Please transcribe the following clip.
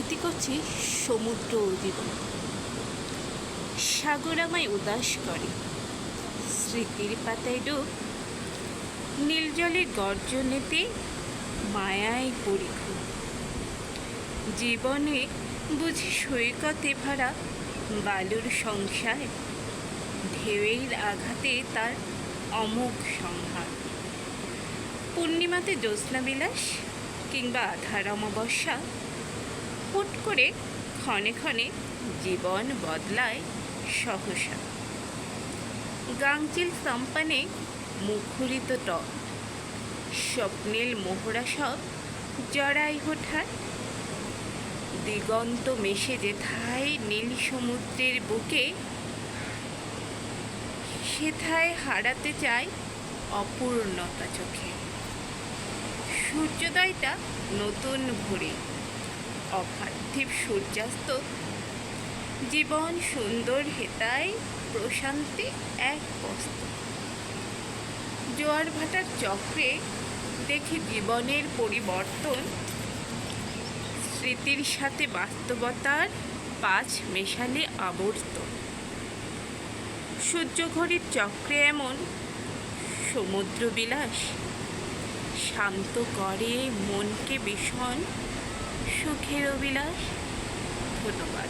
আছে সমুদ্র জীবন। সাগর আমায় উদাস করে। স্মৃতির পাতায় ডুব, নীল জলের গর্জনেতে মায়ায় পরিপূর্ণ জীবনে বুঝি সৈকতে ভরা বালুর সংসার, ঢেউয়ের আঘাতে তার অমোঘ সংহার পূর্ণিমাতে জ্যোৎস্না বিলাস কিংবা আধার অমাবস্যা হুট করে ক্ষণে ক্ষণে জীবন বদলায় সহসা। গাংচিল সম্পানে মুখরিত টক স্বপ্নেল মোহরা সব জড়াই ওঠায় দিগন্ত মেশে যে যেথায় নীল সমুদ্রের বুকে, সেথায় হারাতে চায় অপূর্ণতা চোখে। সূর্যোদয়টা নতুন ভোরে। অপার্থিব সূর্যাস্ত। জীবন সুন্দর হেতায় প্রশান্তি এক বস্ত জোয়ার ভাটার চক্রে দেখি জীবনের পরিবর্তন। স্মৃতির সাথে বাস্তবতার পাঁচ মেশালে আবর্তন সূর্যঘড়ির চক্রে এমন সমুদ্র বিলাস শান্ত করে মনকে ভীষণ সুখের অভিলাষ? ধন্যবাদ।